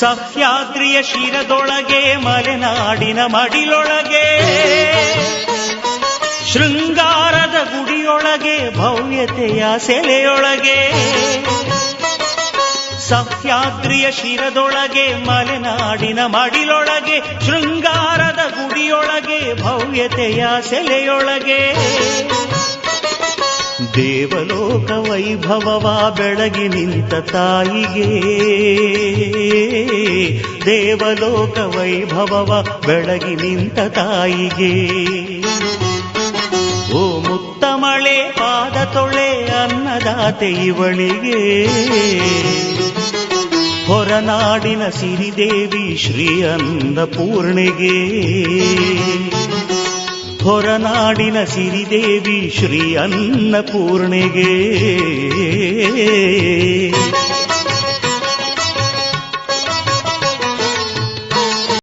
ಸಹ್ಯಾದ್ರಿಯ ಶಿರದೊಳಗೆ, ಮಲೆನಾಡಿನ ಮಡಿಲೊಳಗೆ, ಶೃಂಗಾರದ ಗುಡಿಯೊಳಗೆ, ಭವ್ಯತೆಯ ಸೆಲೆಯೊಳಗೆ, ಸಹ್ಯಾದ್ರಿಯ ಶಿರದೊಳಗೆ, ಮಲೆನಾಡಿನ ಮಡಿಲೊಳಗೆ, ಶೃಂಗಾರದ ಗುಡಿಯೊಳಗೆ, ಭವ್ಯತೆಯ ಸೆಲೆಯೊಳಗೆ. ದೇವಲೋಕ ವೈಭವವ ಬೆಳಗಿ ನಿಂತ ತಾಯಿಗೆ. ದೇವಲೋಕ ವೈಭವವ ಬೆಳಗಿ ನಿಂತ ತಾಯಿಗೆ. ಓ ಮುತ್ತ ಮಳೆ, ಪಾದ ತೊಳೆ, ಅನ್ನದಾತೆ ಇವಳಿಗೆ. ಹೊರನಾಡಿನ ಸಿರಿದೇವಿ ಶ್ರೀ ಅನ್ನಪೂರ್ಣೆಗೆ ಹೊರನಾಡಿನ ಸಿರಿದೇವಿ ಶ್ರೀ ಅನ್ನಪೂರ್ಣೆಗೆ